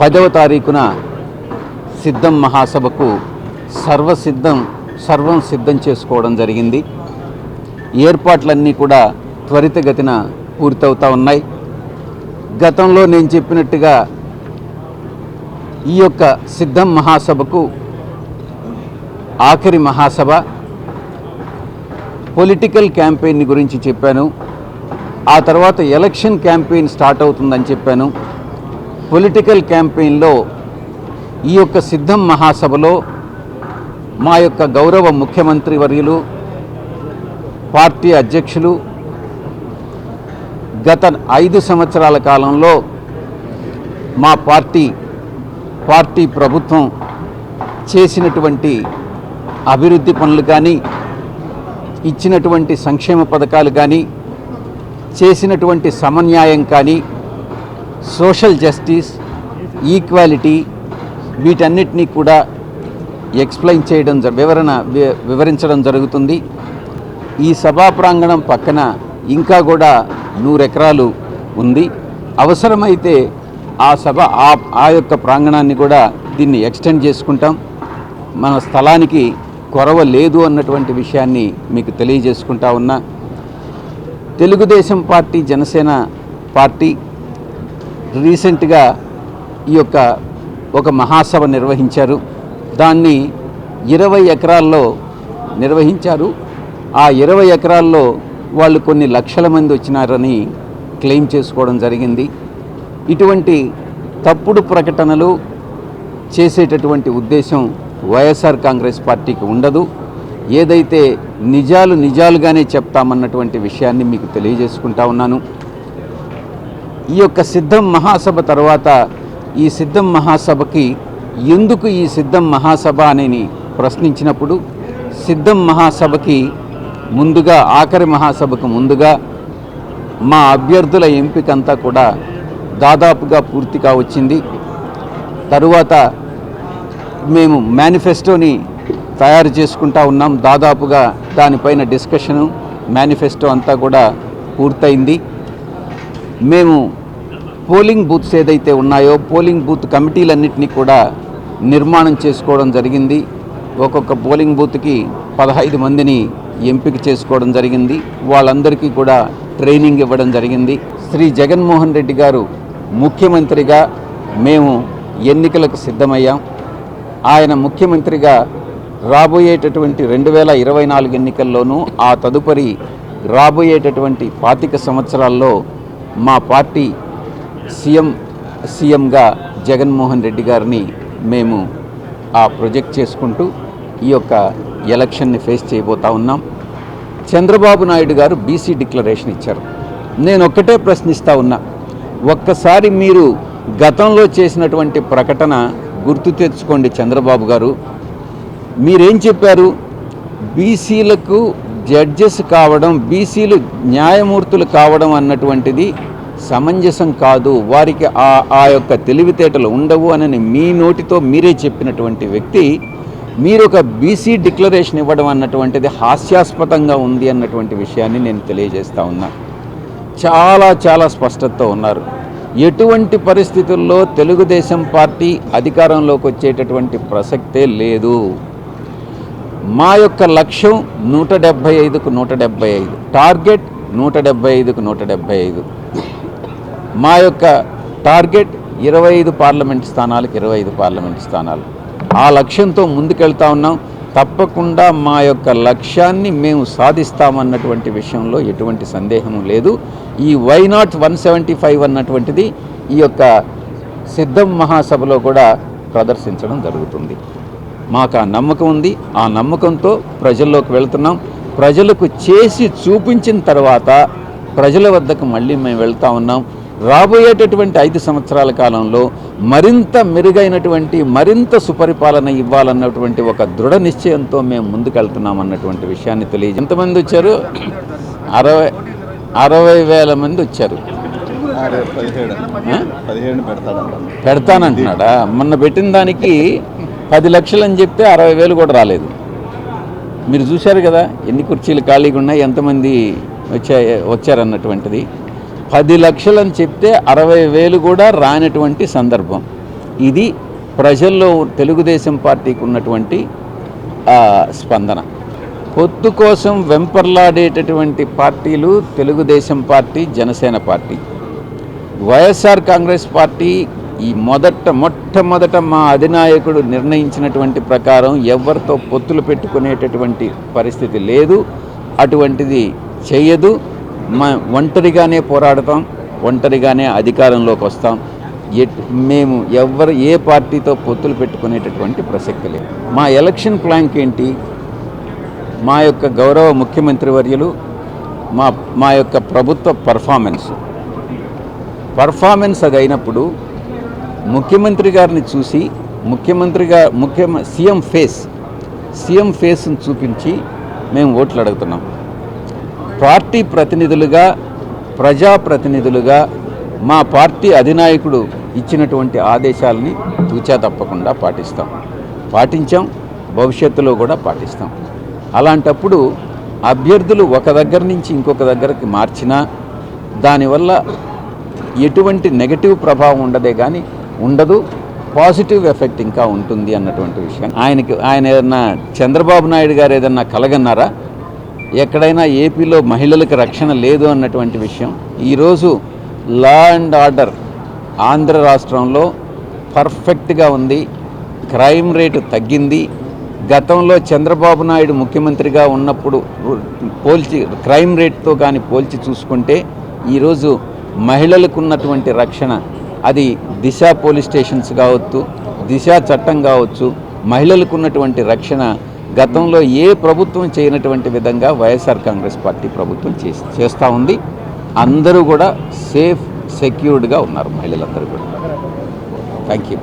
పదవ తారీఖున సిద్ధం మహాసభకు సర్వసిద్ధం సర్వం సిద్ధం చేసుకోవడం జరిగింది. ఏర్పాట్లన్నీ కూడా త్వరితగతిన పూర్తవుతూ ఉన్నాయి. గతంలో నేను చెప్పినట్టుగా ఈ యొక్క సిద్ధం మహాసభకు ఆఖరి మహాసభ పొలిటికల్ క్యాంపెయిన్ గురించి చెప్పాను. ఆ తర్వాత ఎలక్షన్ క్యాంపెయిన్ స్టార్ట్ అవుతుందని చెప్పాను. పొలిటికల్ క్యాంపెయిన్లో ఈ యొక్క సిద్ధం మహాసభలో మా యొక్క గౌరవ ముఖ్యమంత్రి వర్యులు పార్టీ అధ్యక్షులు గత ఐదు సంవత్సరాల కాలంలో మా పార్టీ పార్టీ ప్రభుత్వం చేసినటువంటి అభివృద్ధి పనులు కానీ ఇచ్చినటువంటి సంక్షేమ పథకాలు కానీ చేసినటువంటి సమన్యాయం కానీ సోషల్ జస్టిస్ ఈక్వాలిటీ వీటన్నిటినీ కూడా ఎక్స్ప్లెయిన్ చేయడం జ- వివరణ వి- వివరించడం జరుగుతుంది. ఈ సభా ప్రాంగణం పక్కన ఇంకా కూడా నూరెకరాలు ఉంది. అవసరమైతే ఆ సభ ఆ ఆ యొక్క ప్రాంగణాన్ని కూడా దీన్ని ఎక్స్టెండ్ చేసుకుంటాం. మన స్థలానికి కొరవ లేదు అన్నటువంటి విషయాన్ని మీకు తెలియజేసుకుంటా ఉన్నా. తెలుగుదేశం పార్టీ జనసేన పార్టీ రీసెంట్గా ఈ యొక్క ఒక మహాసభ నిర్వహించారు. దాన్ని ఇరవై ఎకరాల్లో నిర్వహించారు. ఆ ఇరవై ఎకరాల్లో వాళ్ళు కొన్ని లక్షల మంది వచ్చినారని క్లెయిమ్ చేసుకోవడం జరిగింది. ఇటువంటి తప్పుడు ప్రకటనలు చేసేటటువంటి ఉద్దేశం వైఎస్ఆర్ కాంగ్రెస్ పార్టీకి ఉండదు. ఏదైతే నిజాలు నిజాలుగానే చెప్తామన్నటువంటి విషయాన్ని మీకు తెలియజేసుకుంటా ఉన్నాను. ఈ యొక్క సిద్ధం మహాసభ తర్వాత ఈ సిద్ధం మహాసభకి ఎందుకు ఈ సిద్ధం మహాసభ అని ప్రశ్నించినప్పుడు సిద్ధం మహాసభకి ముందుగా ఆఖరి మహాసభకు ముందుగా మా అభ్యర్థుల ఎంపికంతా కూడా దాదాపుగా పూర్తిగా వచ్చింది తరువాత మేము మేనిఫెస్టోని తయారు చేసుకుంటా ఉన్నాం. దాదాపుగా దానిపైన డిస్కషను మేనిఫెస్టో అంతా కూడా పూర్తయింది. మేము పోలింగ్ బూత్స్ ఏదైతే ఉన్నాయో పోలింగ్ బూత్ కమిటీలన్నింటినీ కూడా నిర్మాణం చేసుకోవడం జరిగింది. ఒక్కొక్క పోలింగ్ బూత్కి పదహైదు మందిని ఎంపిక చేసుకోవడం జరిగింది. వాళ్ళందరికీ కూడా ట్రైనింగ్ ఇవ్వడం జరిగింది. శ్రీ జగన్మోహన్ రెడ్డి గారు ముఖ్యమంత్రిగా మేము ఎన్నికలకు సిద్ధమయ్యాం. ఆయన ముఖ్యమంత్రిగా రాబోయేటటువంటి రెండు వేల ఇరవై నాలుగు ఎన్నికల్లోనూ ఆ తదుపరి రాబోయేటటువంటి పాతిక సంవత్సరాల్లో మా పార్టీ సీఎం సీఎంగా జగన్మోహన్ రెడ్డి గారిని మేము ఆ ప్రొజెక్ట్ చేసుకుంటూ ఈ యొక్క ఎలక్షన్ని ఫేస్ చేయబోతా ఉన్నాం. చంద్రబాబు నాయుడు గారు బీసీ డిక్లరేషన్ ఇచ్చారు. నేను ఒక్కటే ప్రశ్నిస్తూ ఉన్నా ఒక్కసారి మీరు గతంలో చేసినటువంటి ప్రకటన గుర్తు తెచ్చుకోండి చంద్రబాబు గారు. మీరేం చెప్పారు? బీసీలకు జడ్జెస్ కావడం బీసీలు న్యాయమూర్తులు కావడం అన్నటువంటిది సమంజసం కాదు వారికి ఆ ఆ యొక్క తెలివితేటలు ఉండవు అని మీ నోటితో మీరే చెప్పినటువంటి వ్యక్తి మీరు ఒక బీసీ డిక్లరేషన్ ఇవ్వడం అన్నటువంటిది హాస్యాస్పదంగా ఉంది అన్నటువంటి విషయాన్ని నేను తెలియజేస్తా ఉన్నా. చాలా చాలా స్పష్టతతో ఉన్నారు. ఎటువంటి పరిస్థితుల్లో తెలుగుదేశం పార్టీ అధికారంలోకి వచ్చేటటువంటి ప్రసక్తే లేదు. మా యొక్క లక్ష్యం నూట డెబ్భై ఐదుకు నూట డెబ్భై ఐదు టార్గెట్ నూట డెబ్భై ఐదుకు నూట డెబ్భై ఐదు. మా యొక్క టార్గెట్ ఇరవై ఐదు పార్లమెంట్ స్థానాలకు ఇరవై ఐదు పార్లమెంట్ స్థానాలు. ఆ లక్ష్యంతో ముందుకెళ్తా ఉన్నాం. తప్పకుండా మా యొక్క లక్ష్యాన్ని మేము సాధిస్తామన్నటువంటి విషయంలో ఎటువంటి సందేహము లేదు. ఈ Y not one seventy five అన్నటువంటిది ఈ యొక్క సిద్ధం మహాసభలో కూడా ప్రదర్శించడం జరుగుతుంది. మాకు ఆ నమ్మకం ఉంది. ఆ నమ్మకంతో ప్రజల్లోకి వెళ్తున్నాం. ప్రజలకు చేసి చూపించిన తర్వాత ప్రజల వద్దకు మళ్ళీ మేము వెళ్తా ఉన్నాం. రాబోయేటటువంటి ఐదు సంవత్సరాల కాలంలో మరింత మెరుగైనటువంటి మరింత సుపరిపాలన ఇవ్వాలన్నటువంటి ఒక దృఢ నిశ్చయంతో మేము ముందుకెళ్తున్నాం అన్నటువంటి విషయాన్ని తెలియజే ఎంతమంది వచ్చారు? అరవై అరవై వేల మంది వచ్చారు. పెడతానంటున్నాడా? మొన్న పెట్టిన దానికి పది లక్షలు అని చెప్తే అరవై వేలు కూడా రాలేదు. మీరు చూశారు కదా ఎన్ని కుర్చీలు ఖాళీగా ఉన్నాయి ఎంతమంది వచ్చా వచ్చారన్నటువంటిది. పది లక్షలు అని చెప్తే అరవై వేలు కూడా రానటువంటి సందర్భం. ఇది ప్రజల్లో తెలుగుదేశం పార్టీకి ఉన్నటువంటి స్పందన. పొత్తు కోసం వెంపర్లాడేటటువంటి పార్టీలు Telugu Desam party Janasena party. YSR Congress party ఈ మొదట మొట్టమొదట మా అధినాయకుడు నిర్ణయించినటువంటి ప్రకారం ఎవరితో పొత్తులు పెట్టుకునేటటువంటి పరిస్థితి లేదు. అటువంటిది చేయదు. ఒంటరిగానే పోరాడతాం ఒంటరిగానే అధికారంలోకి వస్తాం. ఎట్ మేము ఎవరు ఏ పార్టీతో పొత్తులు పెట్టుకునేటటువంటి ప్రసక్తి లేదు. మా ఎలక్షన్ ప్లాంక్ ఏంటి? మా యొక్క గౌరవ ముఖ్యమంత్రి వర్యులు మా మా యొక్క ప్రభుత్వ పర్ఫార్మెన్స్. పర్ఫార్మెన్స్ అది అయినప్పుడు ముఖ్యమంత్రి గారిని చూసి ముఖ్యమంత్రిగా ముఖ్య సీఎం ఫేస్ సీఎం ఫేస్ని చూపించి మేము ఓట్లు అడుగుతున్నాం. పార్టీ ప్రతినిధులుగా ప్రజాప్రతినిధులుగా మా పార్టీ అధినాయకుడు ఇచ్చినటువంటి ఆదేశాలని తూచా తప్పకుండా పాటిస్తాం. పాటించాం భవిష్యత్తులో కూడా పాటిస్తాం. అలాంటప్పుడు అభ్యర్థులు ఒక దగ్గర నుంచి ఇంకొక దగ్గరికి మార్చినా దానివల్ల ఎటువంటి నెగటివ్ ప్రభావం ఉండదే కానీ ఉండదు పాజిటివ్ ఎఫెక్ట్ ఇంకా ఉంటుంది అన్నటువంటి విషయం ఆయనకి ఆయన ఏదన్నా చంద్రబాబు నాయుడు గారు ఏదన్నా కలగన్నారా? ఎక్కడైనా ఏపీలో మహిళలకు రక్షణ లేదు అన్నటువంటి విషయం. ఈరోజు లా అండ్ ఆర్డర్ ఆంధ్ర రాష్ట్రంలో పర్ఫెక్ట్గా ఉంది. క్రైమ్ రేటు తగ్గింది. గతంలో చంద్రబాబు నాయుడు ముఖ్యమంత్రిగా ఉన్నప్పుడు పోల్చి క్రైమ్ రేట్తో కానీ పోల్చి చూసుకుంటే ఈరోజు మహిళలకు ఉన్నటువంటి రక్షణ అది దిశ పోలీస్ స్టేషన్స్ కావచ్చు దిశ చట్టం కావచ్చు మహిళలకు ఉన్నటువంటి రక్షణ గతంలో ఏ ప్రభుత్వం చేయనటువంటి విధంగా వైఎస్ఆర్ కాంగ్రెస్ పార్టీ ప్రభుత్వం చేస్తూ ఉంది. అందరూ కూడా సేఫ్ సెక్యూర్డ్గా ఉన్నారు మహిళలందరూ కూడా. Thank you